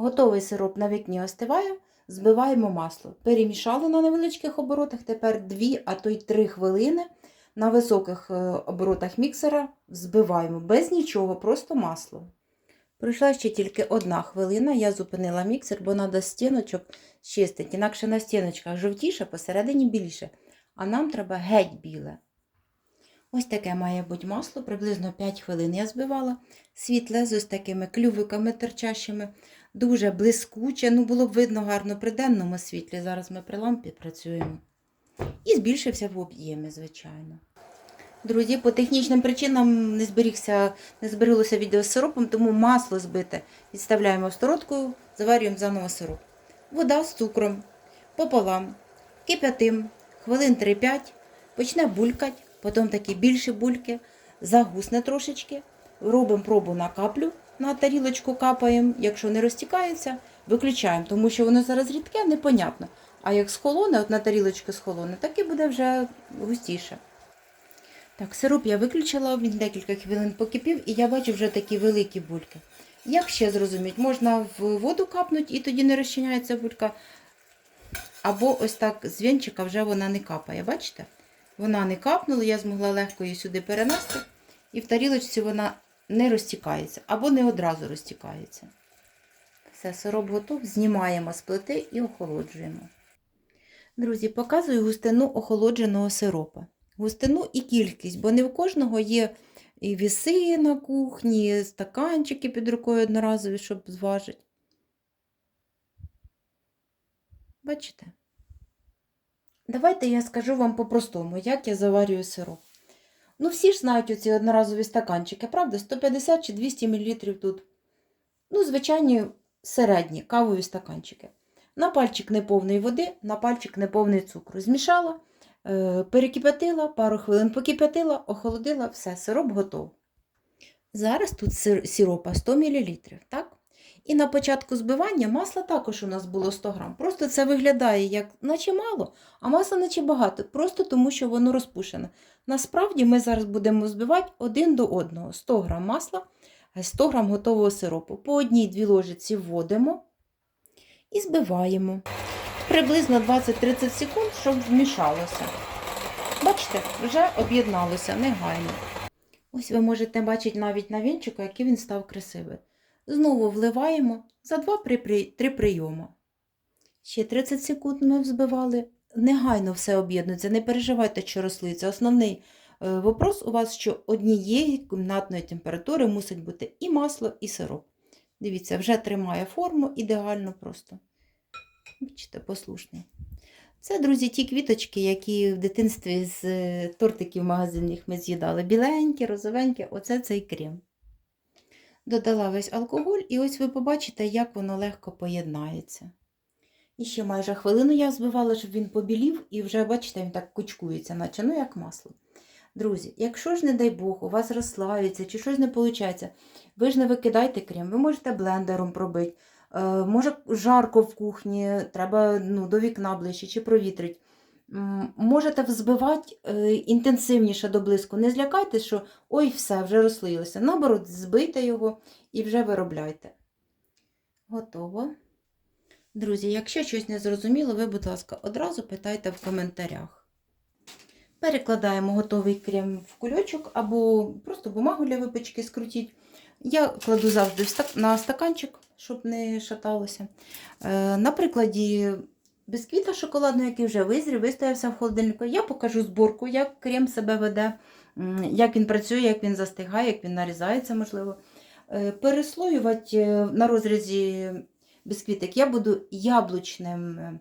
Готовий сироп на вікні остиває, збиваємо масло. Перемішали на невеличких оборотах, тепер 2, а то й 3 хвилини на високих е, оборотах міксера взбиваємо без нічого, просто масло. Пройшла ще тільки одна хвилина, я зупинила міксер, бо треба стіночок чистити. Інакше на стіночках жовтіше, посередині більше. А нам треба геть біле. Ось таке має бути масло, приблизно 5 хвилин я збивала. Світле з ось такими клювиками терчащими, дуже блискуче. Ну, було б видно гарно при денному світлі. Зараз ми при лампі працюємо. І збільшився в об'ємі, звичайно. Друзі, по технічним причинам не зберігся, не збереглося відео з сиропом, тому масло збите відставляємо в сторонку, заварюємо заново сироп. Вода з цукром пополам, кип'ятим, хвилин 3-5, почне булькать, потім такі більші бульки, загусне трошечки, робимо пробу на каплю, на тарілочку капаємо, якщо не розтікається, виключаємо, тому що воно зараз рідке, непонятно. А як схолоне, от на тарілочку схолоне, так і буде вже густіше. Так, сироп я виключила, він декілька хвилин покипів, і я бачу вже такі великі бульки. Як ще зрозуміти, можна в воду капнути і тоді не розчиняється булька. Або ось так з вінчика вже вона не капає. Бачите? Вона не капнула, я змогла легко її сюди перенести, і в тарілочці вона не розтікається, або не одразу розтікається. Все, сироп готов, знімаємо з плити і охолоджуємо. Друзі, показую густину охолодженого сиропа. Густину і кількість, бо не в кожного є і віси на кухні, стаканчики під рукою одноразові, щоб зважити. Бачите? Давайте я скажу вам по-простому, як я заварюю сироп. Ну, всі ж знають оці одноразові стаканчики, правда? 150 чи 200 мл тут. Ну, звичайні середні кавові стаканчики. На пальчик неповний води, на пальчик неповний цукру. Змішала, е, перекип'ятила, пару хвилин покип'ятила, охолодила, все, сироп готов. Зараз тут сир- сиропа 100 мл, так? І на початку збивання масла також у нас було 100 грам. Просто це виглядає як наче мало, а масла наче багато, просто тому що воно розпушене. Насправді ми зараз будемо збивати один до одного 100 грам масла, 100 грам готового сиропу. По одній-дві ложиці вводимо і збиваємо. Приблизно 20-30 секунд, щоб вмішалося. Бачите, вже об'єдналося негайно. Ось ви можете бачити навіть на вінчику, який він став красивий. Знову вливаємо за 2-3 прийоми. Ще 30 секунд ми взбивали. Негайно все об'єднується, не переживайте, що рослиться. Основний е, вопрос у вас, що однієї кімнатної температури мусить бути і масло, і сироп. Дивіться, вже тримає форму ідеально просто. Бачите, послушний. Це, друзі, ті квіточки, які в дитинстві з е, тортиків магазинних ми з'їдали. Біленькі, розовенькі, оце цей крем. Додала весь алкоголь, і ось ви побачите, як воно легко поєднається. І ще майже хвилину я збивала, щоб він побілів, і вже, бачите, він так кучкується, наче ну як масло. Друзі, якщо ж, не дай Бог, у вас розслається чи щось не виходить, ви ж не викидайте крем, ви можете блендером пробити. Е, може, жарко в кухні, треба ну, до вікна ближче чи провітрить. Можете взбивати е, інтенсивніше до блиску. Не злякайтеся, що ой, все, вже розслоїлося. Наоборот, збийте його і вже виробляйте. Готово. Друзі, якщо щось не зрозуміло, ви, будь ласка, одразу питайте в коментарях. Перекладаємо готовий крем в кульочок або просто бумагу для випічки скрутіть. Я кладу завжди на стаканчик, щоб не шаталося. Е, На прикладі бісквіта шоколадного, який вже визрів, вистоявся в холодильнику. Я покажу зборку, як крем себе веде, як він працює, як він застигає, як він нарізається, можливо. Е, Переслоювати е, на розрізі бісквітик я буду яблучним е,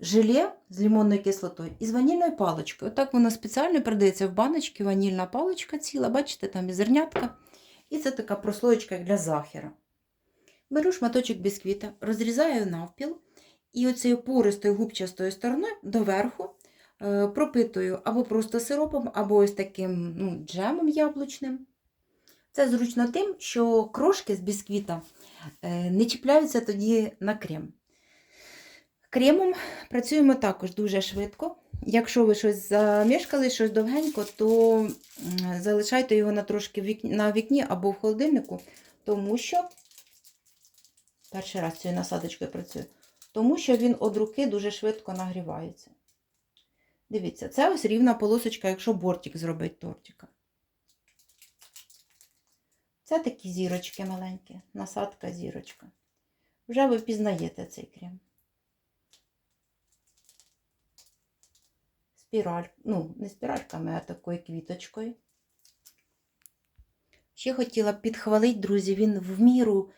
желе з лимонною кислотою і з ванільною паличкою. Отак воно спеціально продається в баночці, ванільна паличка ціла, бачите, там і зернятка. І це така прослоєчка для захера. Беру шматочок бісквіта, розрізаю навпіл, і оцією пористою губчастою стороною доверху е, пропитую або просто сиропом, або ось таким ну, джемом яблучним. Це зручно тим, що крошки з бісквіта е, не чіпляються тоді на крем. Кремом працюємо також дуже швидко. Якщо ви щось замішкали, щось довгенько, то залишайте його на трошки на вікні або в холодильнику, тому що Перший раз цією насадочкою працюю. Тому що він від руки дуже швидко нагрівається. Дивіться, це ось рівна полосочка, якщо бортик зробить тортика. Це такі зірочки маленькі, насадка зірочка. Вже ви впізнаєте цей крем. Спіраль, ну, не спіральками, а такою квіточкою. Ще хотіла б підхвалити, друзі, він в міру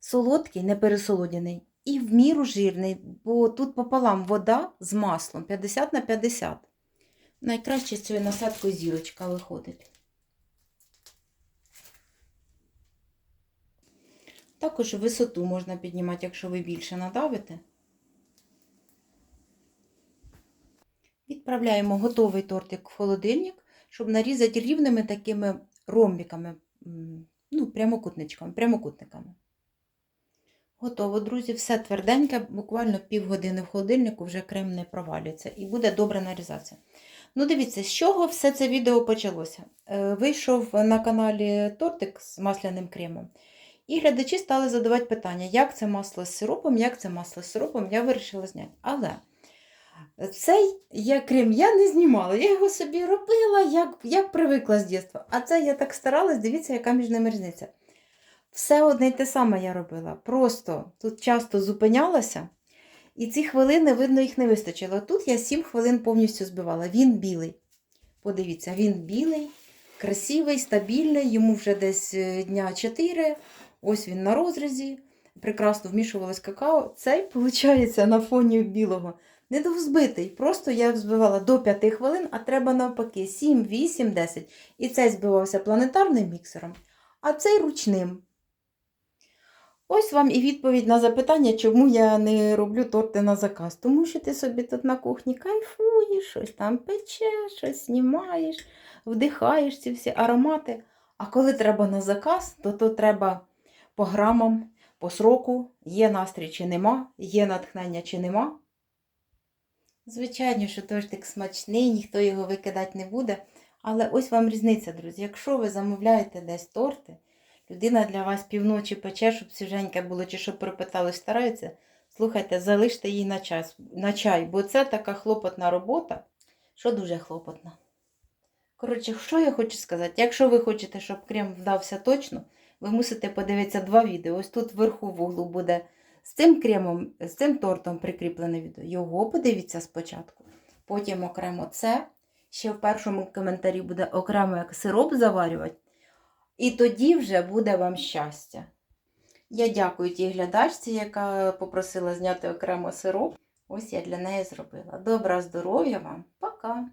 солодкий, не пересолодяний, і в міру жирний, бо тут пополам вода з маслом 50 на 50. Найкраще з цією насадкою зірочка виходить. Також висоту можна піднімати, якщо ви більше надавите. Відправляємо готовий тортик в холодильник, щоб нарізати рівними такими ромбиками, ну, прямокутничками, прямокутниками. Готово, друзі, все тверденьке, буквально півгодини в холодильнику вже крем не провалюється і буде добре нарізатися. Ну, дивіться, з чого все це відео почалося. Е, Вийшов на каналі тортик з масляним кремом. І глядачі стали задавати питання, як це масло з сиропом, як це масло з сиропом, я вирішила зняти. Але цей я крем я не знімала, я його собі робила, як, як привикла з дитинства. А це я так старалась, дивіться, яка між ними різниця. Все одне й те саме я робила. Просто тут часто зупинялася, і ці хвилини, видно, їх не вистачило. Тут я 7 хвилин повністю збивала. Він білий. Подивіться, він білий, красивий, стабільний, йому вже десь е, дня 4. Ось він на розрізі. Прекрасно вмішувалось какао. Цей, виходить, на фоні білого. Не довзбитий. Просто я взбивала до 5 хвилин, а треба навпаки 7, 8, 10. І цей збивався планетарним міксером, а цей ручним. Ось вам і відповідь на запитання, чому я не роблю торти на заказ. Тому що ти собі тут на кухні кайфуєш, щось там печеш, щось знімаєш, вдихаєш ці всі аромати. А коли треба на заказ, то то треба по грамам, по сроку, є настрій чи нема, є натхнення чи нема. Звичайно, що тортик смачний, ніхто його викидати не буде. Але ось вам різниця, друзі. Якщо ви замовляєте десь торти, людина для вас півночі пече, щоб свіженьке було, чи щоб пропиталось, старається, слухайте, залиште її на, час, на чай, бо це така хлопотна робота, що дуже хлопотна. Коротше, що я хочу сказати? Якщо ви хочете, щоб крем вдався точно, ви мусите подивитися два відео. Ось тут вверху в углу буде з цим кремом, з цим тортом прикріплене відео. Його подивіться спочатку. Потім окремо це. Ще в першому коментарі буде окремо як сироп заварювати. І тоді вже буде вам щастя. Я дякую тій глядачці, яка попросила зняти окремо сироп. Ось я для неї зробила. Добра здоров'я вам, пока!